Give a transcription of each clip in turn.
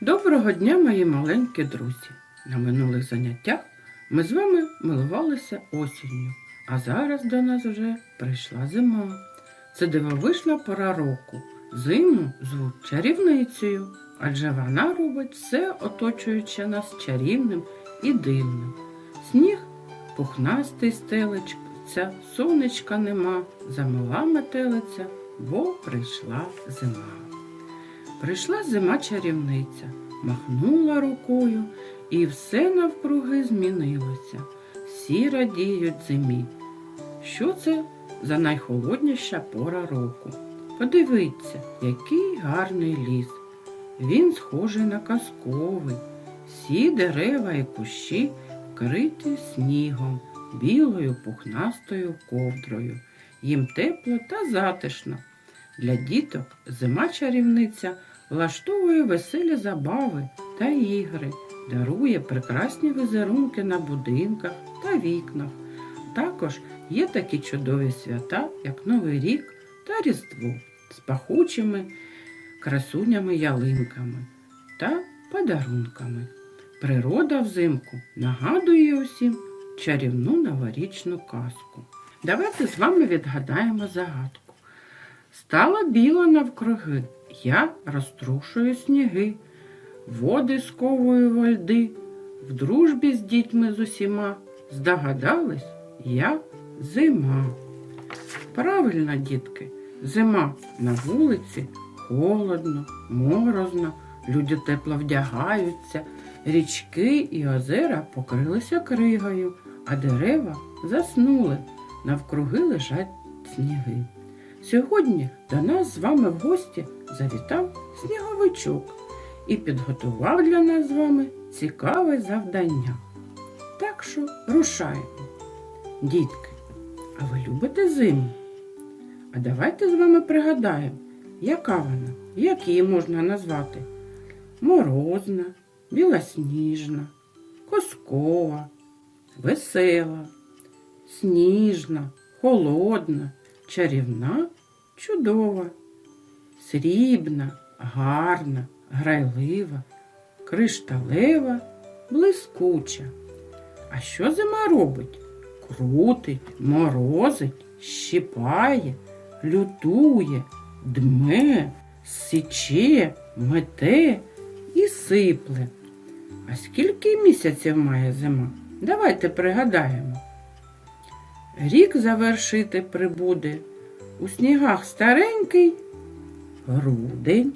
Доброго дня, мої маленькі друзі! На минулих заняттях ми з вами милувалися осінню, а зараз до нас вже прийшла зима. Це дивовижна пора року. Зиму звуть чарівницею, адже вона робить все оточуюче нас чарівним і дивним. Сніг пухнастий стелечця, сонечка нема, замила метелиця, бо прийшла зима. Прийшла зима чарівниця, махнула рукою, і все навкруги змінилося. Всі радіють зимі. Що це за найхолодніша пора року? Подивіться, який гарний ліс. Він схожий на казковий. Всі дерева і кущі вкриті снігом, білою пухнастою ковдрою. Їм тепло та затишно. Для діток зима чарівниця влаштовує веселі забави та ігри, дарує прекрасні візерунки на будинках та вікнах. Також є такі чудові свята, як Новий рік та Різдво з пахучими красунями ялинками та подарунками. Природа взимку нагадує усім чарівну новорічну казку. Давайте з вами відгадаємо загадку. Стала біла навкруги, я розтрушую сніги, води сковую во льди, в дружбі з дітьми з усіма здогадались, я зима. Правильно, дітки, зима на вулиці холодно, морозно, люди тепло вдягаються, річки і озера покрилися кригою, а дерева заснули, навкруги лежать сніги. Сьогодні до нас з вами в гості завітав сніговичок і підготував для нас з вами цікаве завдання. Так що рушаємо. Дітки, а ви любите зиму? А давайте з вами пригадаємо, яка вона, як її можна назвати? Морозна, білосніжна, коскова, весела, сніжна, холодна, чарівна, чудова, срібна, гарна, грайлива, кришталева, блискуча. А що зима робить? Крутить, морозить, щипає, лютує, дме, січе, мете і сипле. А скільки місяців має зима? Давайте пригадаємо. Рік завершити прибуде у снігах старенький грудень.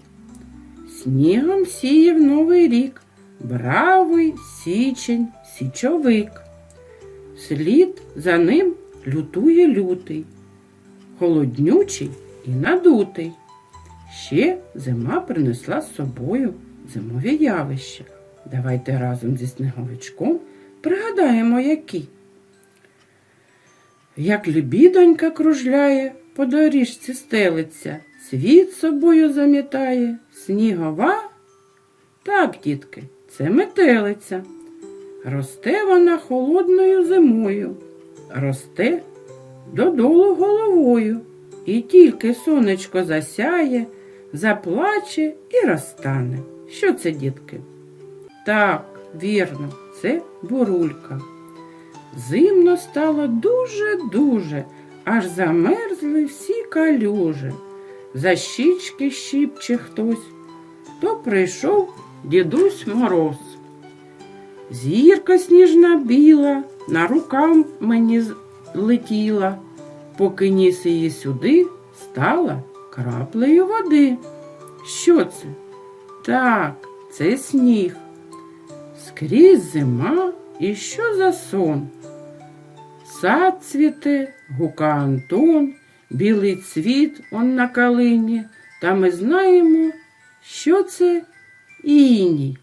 Снігом сіє в новий рік бравий січень, січовик. Слід за ним лютує лютий, холоднючий і надутий. Ще зима принесла з собою зимові явища. Давайте разом зі сніговичком пригадаємо, які. Як лебідонька кружляє, по доріжці стелиться, світ собою замітає, снігова. Так, дітки, це метелиця. Росте вона холодною зимою, росте додолу головою, і тільки сонечко засяє, заплаче і розтане. Що це, дітки? Так, вірно, це бурулька. Зимно стало дуже-дуже, замерзли всі калюжі. За щічки щіпче хтось, то прийшов дідусь мороз. Зірка сніжна біла, на рукам мені летіла, поки ніс її сюди, стала краплею води. Що це? Так, це сніг. Скрізь зима і що за сон? Сад цвіте, гука Антон, білий цвіт он на калині, та ми знаємо, що це іній.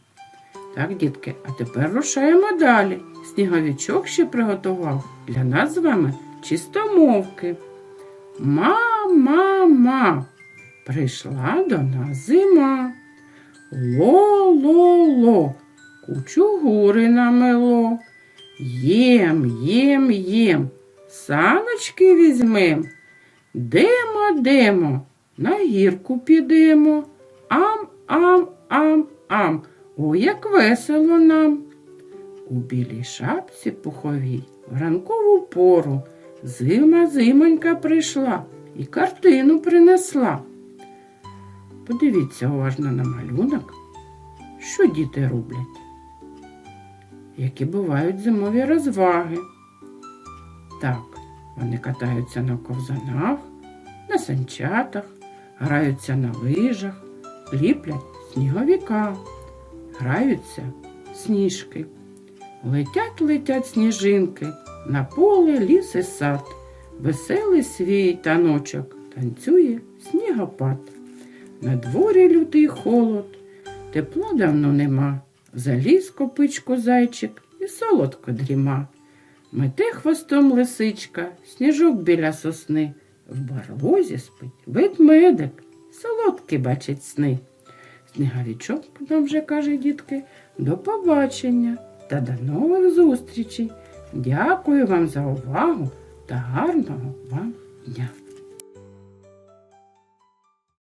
Так, дітки, а тепер рушаємо далі. Сніговичок ще приготував для нас з вами чистомовки. Ма-ма-ма, прийшла до нас зима. Ло-ло-ло, кучу гури намело. Єм, єм, єм, саночки візьмем. Демо, демо, на гірку підемо. Ам, ам, ам, ам. Ой, як весело нам. У білій шапці пуховій в ранкову пору зима зимонька прийшла і картину принесла. Подивіться уважно на малюнок, що діти роблять, які бувають зимові розваги. Так, вони катаються на ковзанах, на санчатах, граються на лижах, ліплять сніговіка, граються сніжки. Летять, летять сніжинки, на поле ліс і сад. Веселий свій таночок танцює снігопад. На дворі лютий холод, тепла давно нема. Заліз копичку зайчик і солодко дріма. Мете хвостом лисичка, сніжок біля сосни. В барлозі спить ведмедик, солодкі бачить сни. Сніговічок нам вже каже дітки, до побачення та до нових зустрічей. Дякую вам за увагу та гарного вам дня.